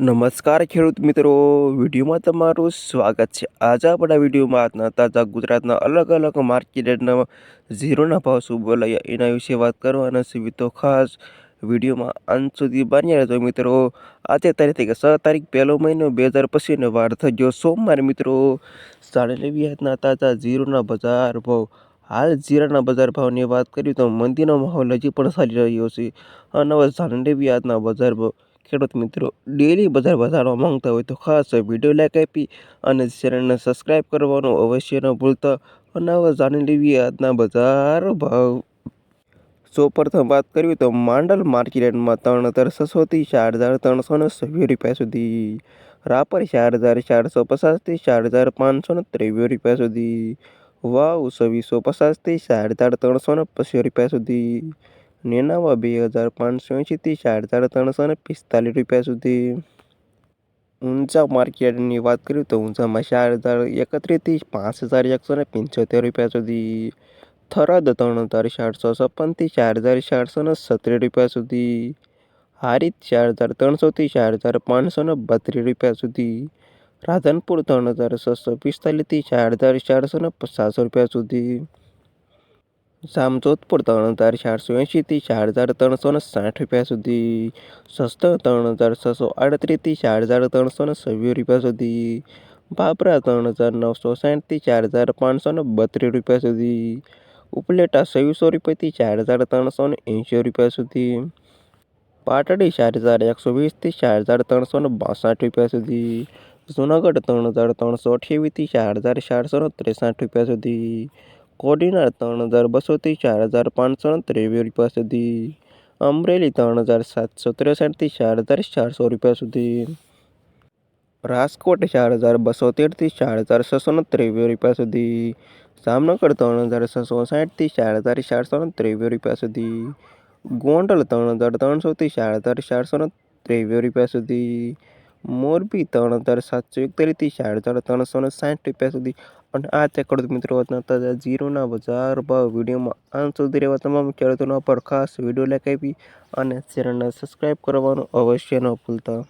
નમસ્કાર ખેડૂત મિત્રો, વિડીયોમાં તમારું સ્વાગત છે. આજે આપણા વિડીયોમાં આજના તાજા ગુજરાતના અલગ અલગ માર્કેટના ઝીરોના ભાવ શું બોલાયા એના વિશે વાત કરવાના છે તો ખાસ વિડીયોમાં અંત સુધી બન્યા રહેજો મિત્રો. આજે તારીખ સ તારીખ પહેલો મહિનો બે હજાર પછીનો વાર થઈ ગયો. સોમવાર મિત્રો લેવી આજના તાજા ઝીરોના બજાર ભાવ. હાલ જીરાના બજાર ભાવની વાત કરીએ તો મંદીનો માહોલ હજી પણ ચાલી રહ્યો છે. અને હવે લેવી આજના બજાર ભાવ. ખેડૂત મિત્રો ડેલી બજાર વધારવા માંગતા હોય તો ખાસ વીડિયો લાઈક આપી અને ચેનલને સબસ્ક્રાઈબ કરવાનું અવશ્ય ન ભૂલતા. અને હવે જાણી લેવી આજના બજાર ભાવ. સૌ પ્રથમ વાત કરીએ તો માંડલ માર્કેટમાં ત્રણ હજાર છસોથી ચાર હજાર ત્રણસો ને સવ્વીસ રૂપિયા સુધી. રાપર ચાર હજાર ચારસો પચાસથી ચાર હજાર પાંચસો ને ત્રેવીસ રૂપિયા સુધી. વાવ છવ્વીસો પચાસથી ચાર હજાર ત્રણસો ને પચીસ રૂપિયા સુધી. નેનાવા બે હજાર પાંચસો એંશીથી ચાર હજાર ત્રણસો ને પિસ્તાલીસ રૂપિયા સુધી. ઊંચા માર્કેટની વાત કરીએ તો ઊંચામાં ચાર હજાર એકત્રીસથી પાંચ હજાર એકસો ને પંચોતેર રૂપિયા સુધી. થરાદ ત્રણ હજાર ચારસો છપ્પનથી ચાર હજાર ચારસો ને સત્તર રૂપિયા સુધી. હારીત ચાર હજાર ત્રણસોથી ચાર હજાર પાંચસો ને બત્રીસ રૂપિયા સુધી. રાધનપુર ત્રણ હજાર છસો પિસ્તાલીસથી ચાર હજાર ચારસો ને પચાસ રૂપિયા સુધી. જામજોધપુર ત્રણ હજાર ચારસો એંશીથી ચાર હજાર ત્રણસો ને સાઠ રૂપિયા સુધી. સસ્તા ત્રણ હજાર છસો આડત્રીસથી ચાર હજાર ત્રણસો ને છવ્વીસ રૂપિયા સુધી. બાબરા ત્રણ હજાર નવસો સાઠથી ચાર હજાર પાંચસો ને બત્રીસ રૂપિયા સુધી. ઉપલેટા છવ્વીસો રૂપિયાથી ચાર હજાર ત્રણસો ને એંશી રૂપિયા સુધી. પાટડી ચાર હજાર એકસો વીસથી ચાર હજાર ત્રણસો ને બાસઠ રૂપિયા સુધી. જુનાગઢ ત્રણ હજાર ત્રણસો અઠ્યાવીસથી ચાર હજાર ચારસો ને ત્રેસઠ રૂપિયા સુધી. કોડીનાર ત્રણ હજાર બસોથી ચાર હજાર પાંચસો ત્રેવીસ રૂપિયા સુધી. અમરેલી ત્રણ હજાર સાતસો ત્રેસઠથી ચાર હજાર ચારસો રૂપિયા સુધી. રાજકોટ ચાર હજાર બસો તેરથી ચાર હજાર છસો ત્રેવીસ રૂપિયા સુધી. જામનગર ત્રણ હજાર છસો સાઠથી ચાર હજાર ચારસો ત્રેવીસ રૂપિયા સુધી. ગોંડલ ત્રણ હજાર ત્રણસોથી ચાર હજાર ચારસો ત્રેવીસ રૂપિયા સુધી. મોરબી ત્રણ હજાર સાતસો એકતાલીસથી ચાર હજાર ત્રણસો ને સાઠ રૂપિયા સુધી. અને આ તે ખેડૂત મિત્રો તાજા જીરોના બજાર ભાવ વિડીયોમાં આમ સુધી રહેવા તમામ ખેડૂતોના પર ખાસ વીડિયો લાઈક આપી અને ચેનલને સબસ્ક્રાઈબ કરવાનું અવશ્ય ન ભૂલતા.